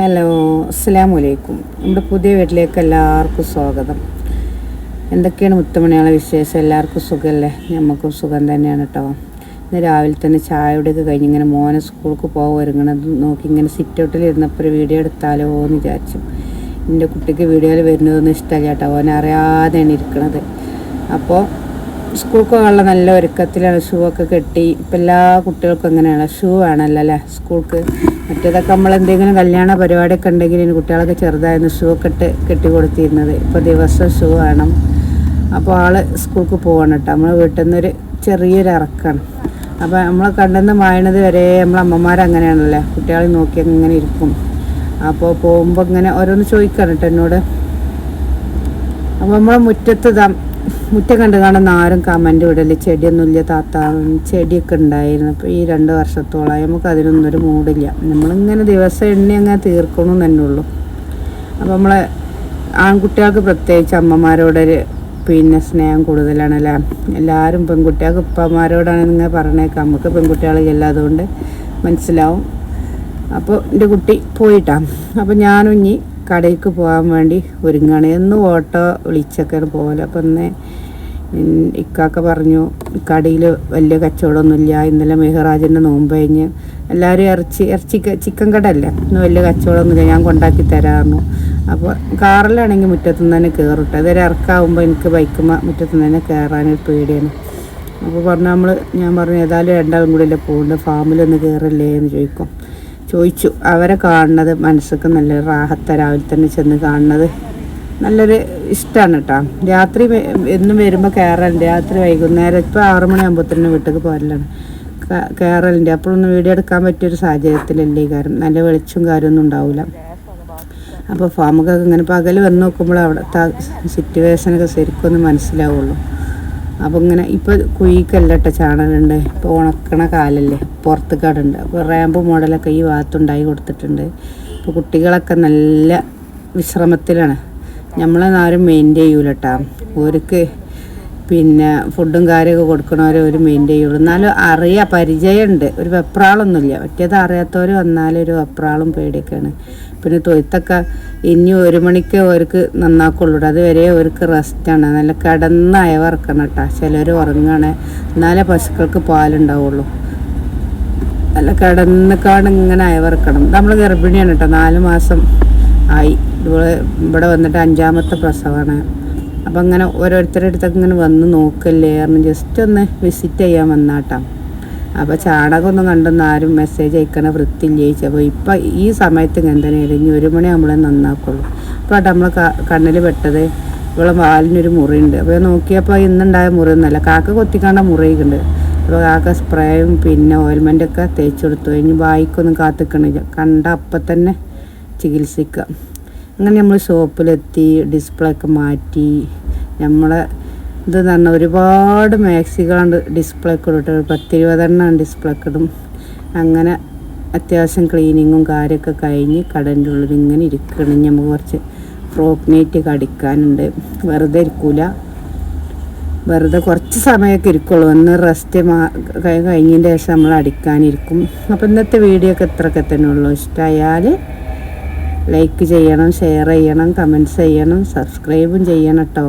Hello അസ്സാം വലൈക്കും നമ്മുടെ പുതിയ വീട്ടിലേക്ക് എല്ലാവർക്കും സ്വാഗതം. എന്തൊക്കെയാണ് മുത്തമണിയുള്ള വിശേഷം? എല്ലാവർക്കും സുഖമല്ലേ നമുക്കും സുഖം തന്നെയാണ് കേട്ടോ ഇന്ന് രാവിലെ തന്നെ ചായയുടെയൊക്കെ കഴിഞ്ഞ് ഇങ്ങനെ മോനെ സ്കൂൾക്ക് പോകാൻ ഒരുങ്ങണത് നോക്കി ഇങ്ങനെ സിറ്റ് ഔട്ടിൽ ഇരുന്നപ്പോൾ ഒരു വീഡിയോ എടുത്താലോ എന്ന് വിചാരിച്ചു. എന്റെ കുട്ടിക്ക് വീഡിയോയിൽ വരുന്നതൊന്നും ഇഷ്ടമല്ല കേട്ടോ അവനറിയാതെയാണ് ഇരിക്കണത്. അപ്പോൾ സ്കൂൾക്ക് ഉള്ള നല്ല ഒരുക്കത്തിലാണ് ഷൂ ഒക്കെ കെട്ടി. ഇപ്പം എല്ലാ കുട്ടികൾക്കും അങ്ങനെയാണ് ഷൂ വേണമല്ലോ അല്ലേ സ്കൂൾക്ക്. മറ്റേതൊക്കെ നമ്മൾ എന്തെങ്കിലും കല്യാണ പരിപാടിയൊക്കെ ഉണ്ടെങ്കിൽ ഇനി കുട്ടികളൊക്കെ ചെറുതായിരുന്നു ഷൂ ഒക്കെ ഇട്ട് കെട്ടി കൊടുത്തിരുന്നത്. ഇപ്പോൾ ദിവസം ഷൂ വേണം. അപ്പോൾ ആൾ സ്കൂൾക്ക് പോകണം കേട്ടോ. നമ്മൾ വീട്ടിൽ നിന്നൊരു ചെറിയൊരു ഇറക്കാണ്. അപ്പോൾ നമ്മൾ കണ്ടെന്ന് വായണത് വരെ നമ്മളെ അമ്മമാരങ്ങനെയാണല്ലേ കുട്ടികളെ നോക്കി അങ്ങനെ ഇരിക്കും. അപ്പോൾ പോകുമ്പോൾ ഇങ്ങനെ ഓരോന്ന് ചോദിക്കണം കേട്ടോ എന്നോട്. അപ്പോൾ നമ്മളെ മുറ്റത്ത് മുറ്റം കണ്ട് കാണുന്ന ആരും കമന്റ് വിടൽ ചെടിയൊന്നുമില്ല താത്ത. ചെടിയൊക്കെ ഉണ്ടായിരുന്നു. അപ്പോൾ ഈ രണ്ട് വർഷത്തോളമായി നമുക്ക് അതിനൊന്നും ഒരു മൂടില്ല. നമ്മളിങ്ങനെ ദിവസം എണ്ണി അങ്ങനെ തീർക്കണം തന്നെ ഉള്ളൂ. അപ്പോൾ നമ്മളെ ആൺകുട്ടികൾക്ക് പ്രത്യേകിച്ച് അമ്മമാരോടൊരു പിന്നെ സ്നേഹം കൂടുതലാണല്ലേ എല്ലാവരും പെൺകുട്ടികൾക്ക് ഉപ്പമാരോടാണ് നിങ്ങൾ പറഞ്ഞേക്കാം നമുക്ക് പെൺകുട്ടികളില്ല അതുകൊണ്ട് മനസ്സിലാവും. അപ്പോൾ എന്റെ കുട്ടി പോയിട്ടാണ് അപ്പോൾ ഞാനും ഇനി കടയിലേക്ക് പോകാൻ വേണ്ടി ഒരുങ്ങാണ്. ഓട്ടോ വിളിച്ചൊക്കെയാണ് പോകൽ. അപ്പം ഇന്ന് ഇക്കാക്ക പറഞ്ഞു കടയിൽ വലിയ കച്ചവടമൊന്നുമില്ല. ഇന്നലെ മെഹറാജിന്റെ നോമ്പ് കഴിഞ്ഞ് എല്ലാവരും ഇറച്ചി ഇറച്ചി ചിക്കൻ കട അല്ലേ? ഇന്ന് വലിയ കച്ചവടമൊന്നുമില്ല. ഞാൻ കൊണ്ടാക്കി തരാമെന്നു അപ്പോൾ കാറിലാണെങ്കിൽ മുറ്റത്തുനിന്ന് തന്നെ കയറിട്ട് അതൊരു ഇറക്കാവുമ്പോൾ എനിക്ക് ബൈക്കുമ്പോൾ മുറ്റത്തുനിന്ന് തന്നെ കയറാനൊരു പേടിയാണ്. അപ്പോൾ പറഞ്ഞു നമ്മൾ ഞാൻ പറഞ്ഞു ഏതായാലും രണ്ടാളും കൂടി അല്ലേ പോകുന്നുണ്ട് ഫാമിലൊന്ന് കയറല്ലേ എന്ന് ചോദിക്കും. ചോദിച്ചു. അവരെ കാണുന്നത് മനസ്സൊക്കെ നല്ല റാഹത്ത രാവിലെ തന്നെ ചെന്ന് കാണുന്നത് നല്ലൊരു ഇഷ്ടമാണ് കേട്ടോ രാത്രി എന്നും വരുമ്പോൾ കയറലുണ്ട് രാത്രി വൈകുന്നേരം ഇപ്പോൾ ആറു മണിയാകുമ്പോൾ തന്നെ വീട്ടിലേക്ക് പോരലാണ്. കയറലുണ്ട് അപ്പോഴൊന്നും വീഡിയോ എടുക്കാൻ പറ്റിയൊരു സാഹചര്യത്തിലല്ലേ ഈ കാര്യം. നല്ല വെളിച്ചവും കാര്യമൊന്നും ഉണ്ടാവില്ല അപ്പോൾ ഫാമൊക്കെ ഇങ്ങനെ പകൽ വന്ന് നോക്കുമ്പോൾ അവിടുത്തെ സിറ്റുവേഷനൊക്കെ ശരിക്കും ഒന്ന് മനസ്സിലാവുള്ളൂ. അപ്പോൾ ഇങ്ങനെ ഇപ്പോൾ കുഴിക്കല്ല കേട്ടോ ചാണകമുണ്ട് ഇപ്പോൾ ഉണക്കണ കാലല്ലേ. പുറത്ത് കടുണ്ട് അപ്പോൾ റാമ്പ് മോഡലൊക്കെ ഈ ഭാഗത്തുണ്ടായി കൊടുത്തിട്ടുണ്ട്. ഇപ്പോൾ കുട്ടികളൊക്കെ നല്ല വിശ്രമത്തിലാണ്. നമ്മളെന്നാരും മെയിന്റെ ചെയ്യൂല കേട്ടോ ഓർക്ക് പിന്നെ ഫുഡും കാര്യമൊക്കെ കൊടുക്കണവരെ ഒരു മെയിന്റെയിൻ ചെയ്യുള്ളൂ. എന്നാലും അറിയാം പരിചയമുണ്ട് ഒരു വെപ്രാളൊന്നുമില്ല മറ്റേത് അറിയാത്തവർ വന്നാലും ഒരു വെപ്രാളും പേടിയൊക്കെയാണ്. പിന്നെ തൊയ്ത്തൊക്കെ ഇനി ഒരു മണിക്ക് അവർക്ക് നന്നാക്കുള്ളൂ അതുവരെ അവർക്ക് റെസ്റ്റാണ് നല്ല കിടന്നായ വറക്കണം കേട്ടോ ചിലർ ഉറങ്ങാണ്. എന്നാലേ പശുക്കൾക്ക് പാലുണ്ടാവുള്ളൂ. നല്ല കിടന്നക്കാണ് ഇങ്ങനെ അയവറക്കണം നമ്മൾ ഗർഭിണിയാണ് കേട്ടോ നാല് മാസം ആയി. ഇവിടെ ഇവിടെ വന്നിട്ട് അഞ്ചാമത്തെ പ്രസവമാണ് അപ്പം അങ്ങനെ ഓരോരുത്തരുടെ അടുത്തൊക്കെ ഇങ്ങനെ വന്ന് നോക്കല്ലേ കാരണം ജസ്റ്റ് ഒന്ന് വിസിറ്റ് ചെയ്യാൻ വന്നാട്ടാ. അപ്പോൾ ചാണകമൊന്നും കണ്ടൊന്നും ആരും മെസ്സേജ് അയക്കണ വൃത്തിയില്ല ചോദിച്ചു അപ്പോൾ ഇപ്പം ഈ സമയത്ത് തന്നെ ഇനി ഒരു മണി നമ്മളെ നന്നാക്കുള്ളൂ. അപ്പോൾ അവിടെ നമ്മൾ കണ്ണിൽ പെട്ടത് ഇവിടെ വാലിനൊരു മുറിയുണ്ട്. അപ്പോൾ നോക്കിയപ്പോൾ ഇന്നുണ്ടായ മുറി ഒന്നല്ല കാക്ക കൊത്തിക്കാണ്ട മുറിയുണ്ട്. അപ്പോൾ കാക്ക സ്പ്രേയും പിന്നെ ഓയിൽമെന്റൊക്കെ തേച്ച് കൊടുത്തു. ഇനി വായിക്കൊന്നും കാത്തിക്കണില്ല. കണ്ട അപ്പം തന്നെ ചികിത്സിക്കുക അങ്ങനെ നമ്മൾ ഷോപ്പിലെത്തി ഡിസ്പ്ലേ ഒക്കെ മാറ്റി നമ്മളെ ഇത് തന്നെ ഒരുപാട് മാക്സികളുണ്ട് ഡിസ്പ്ലേ ഒക്കെ ഇട്ട് ഒരു പത്തിരുപതെണ്ണം ഡിസ്പ്ലേ ഇടും. അങ്ങനെ അത്യാവശ്യം ക്ലീനിങ്ങും കാര്യമൊക്കെ കഴിഞ്ഞ് കടന്റെ ഉള്ളിൽ ഇങ്ങനെ ഇരിക്കണം ഇനി നമുക്ക് കുറച്ച് ഫ്രോക്ക് നെറ്റ് കടിക്കാനുണ്ട് വെറുതെ ഇരിക്കൂല. വെറുതെ കുറച്ച് സമയമൊക്കെ ഇരിക്കുള്ളൂ. ഒന്ന് റെസ്റ്റ് കഴിഞ്ഞതിന്റെ ശേഷം നമ്മൾ അടിക്കാനിരിക്കും. അപ്പോൾ ഇന്നത്തെ വീഡിയോ ഒക്കെ ഇത്രയൊക്കെ തന്നെ ഉള്ളൂ. ഇഷ്ടമായാൽ ലൈക്ക് ചെയ്യണം ഷെയർ ചെയ്യണം കമന്റ്സ് ചെയ്യണം സബ്സ്ക്രൈബും ചെയ്യണം കേട്ടോ